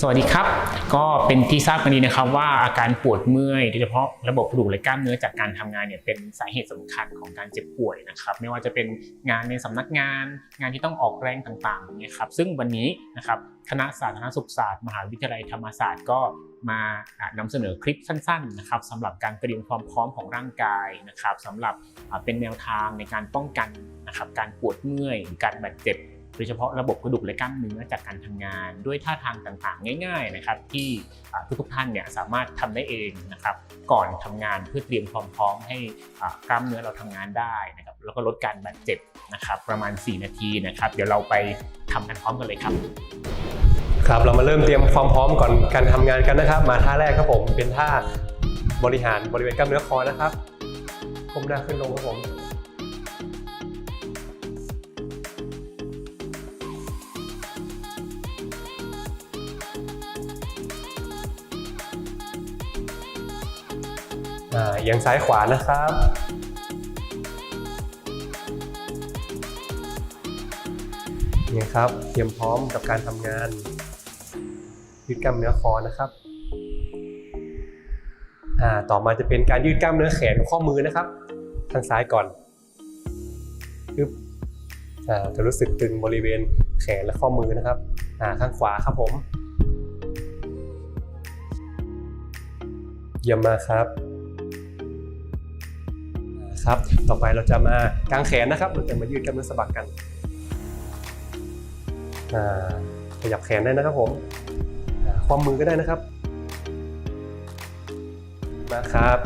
สวัสดีครับ ก็เป็นที่ทราบกันดีนะครับว่าอาการปวดเมื่อยโดยเฉพาะระบบกระดูกและกล้ามเนื้อจากการทำงานเนี่ยเป็นสาเหตุสำคัญของการเจ็บป่วยนะครับ ไม่ว่าจะเป็นงานในสำนักงาน งานที่ต้องออกแรงต่างๆเนี่ยครับซึ่งวันนี้นะครับคณะสาธารณสุขศาสตร์ มหาวิทยาลัยธรรมศาสตร์ก็มาอ่านำเสนอคลิปสั้นๆนะครับสำหรับการเตรียมความพร้อมของร่างกายนะครับสำหรับเป็นแนวทางในการป้องกันนะครับการปวดเมื่อยการบาดเจ็บ โดยเฉพาะระบบกระดูกและกล้ามเนื้อจากการทำงาน ด้วยท่าทางต่างๆ ง่าย ๆ นะครับ ที่ทุกๆท่านเนี่ยสามารถทำได้เองนะครับ ก่อนทำงานเพื่อเตรียมความพร้อมให้กล้ามเนื้อเราทำงานได้นะครับ แล้วก็ลดการบาดเจ็บนะครับประมาณ 4 นาทีนะครับ เดี๋ยวเราไปทำกันพร้อมกันเลยครับ ครับเรามาเริ่มเตรียมความพร้อมก่อนการทำงานกันนะครับ มาท่าแรกครับผมเป็นท่าบริหารบริเวณกล้ามเนื้อคอนะครับก้มหน้าขึ้นลงครับผม อ่าเอียงซ้ายขวานะครับ นี่ครับเตรียมพร้อมกับการทำงานยืดกล้ามเนื้อคอนะครับอ่าต่อมาจะเป็นการยืดกล้ามเนื้อแขนกับข้อมือนะครับ ทางซ้ายก่อนปึ๊บอ่าจะรู้สึกตึงบริเวณแขนและข้อมือนะครับอ่าข้างขวาครับผม เยี่ยมมากครับ ครับ ต่อไปเราจะมากางแขนนะครับ เราจะมายืดกล้ามเนื้อสะบักกันขยับแขนได้นะครับผมความมือก็ได้นะครับมาครับ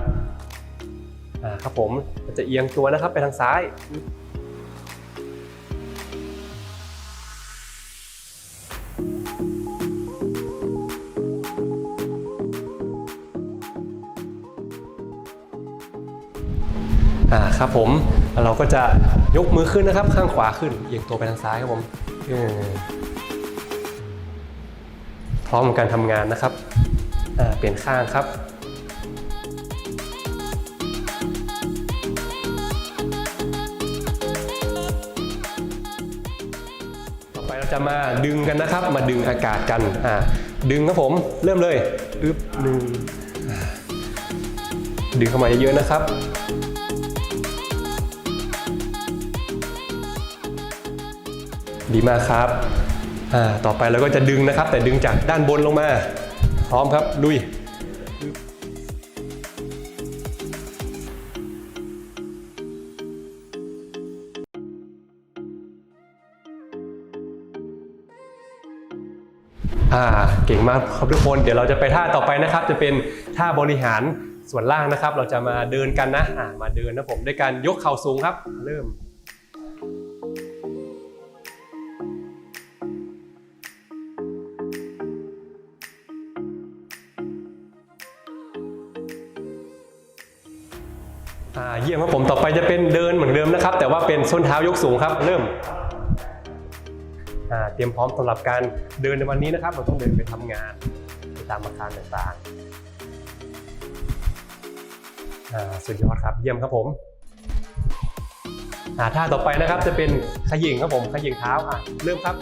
ครับผมเราจะเอียงตัวนะครับไปทางซ้าย อ่าครับผมแล้วเราก็จะยกมือขึ้นนะครับ ข้างขวาขึ้นเอียงตัวไปทางซ้ายครับผมพร้อมกับการทำงานนะครับอ่าเปลี่ยนข้างครับ ต่อไปเราจะมาดึงกันนะครับ มาดึงอากาศกันอ่าดึงครับผมเริ่มเลยอึ๊บหนึ่งอ่าดึงเข้ามาเยอะๆนะครับ ดีมากครับอ่าต่อไปเราก็จะดึงนะครับ แต่ดึงจากด้านบนลงมา พร้อมครับลุยอ่าเก่งมากครับทุกคนเดี๋ยวเราจะไปท่าต่อไปนะครับ จะเป็นท่าบริหารส่วนล่างนะครับ เราจะมาเดินกันนะอ่ามาเดินนะผมด้วยการยกเข่าสูงครับ เริ่ม เยี่ยมครับผมต่อไปจะเป็นเดินเหมือนเดิมนะครับ แต่ว่าเป็นส้นเท้ายกสูงครับ เริ่มเตรียมพร้อมสำหรับการเดินในวันนี้นะครับเราต้องเดินไปทำงานไปตามอาคารต่างๆสุดยอดครับ เยี่ยมครับผมอ่าท่าต่อไปนะครับจะเป็นขยิงครับผมขยิงเท้าเริ่มครับ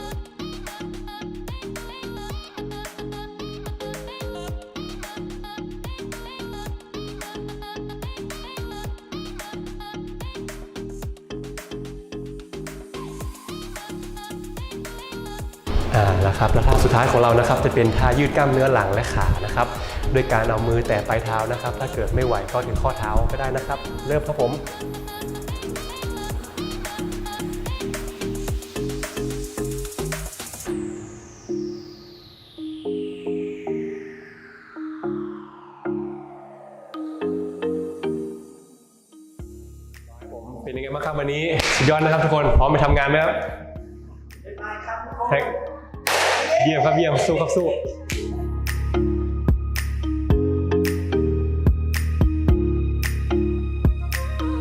อ่าแล้วครับแล้วท่าสุดท้ายของเรานะครับจะเป็นท่ายืดกล้ามเนื้อหลังและขานะครับโดยการเอามือแตะปลายเท้านะครับ ถ้าเกิดไม่ไหวก็ถึงข้อเท้าก็ได้นะครับ เริ่มครับผมผมเป็นยังไงบ้างครับวันนี้สุดยอดนะครับทุกคนพร้อมไปทำงานไหมครับแท็ก เยี่ยมครับเยี่ยมสู้ครับสู้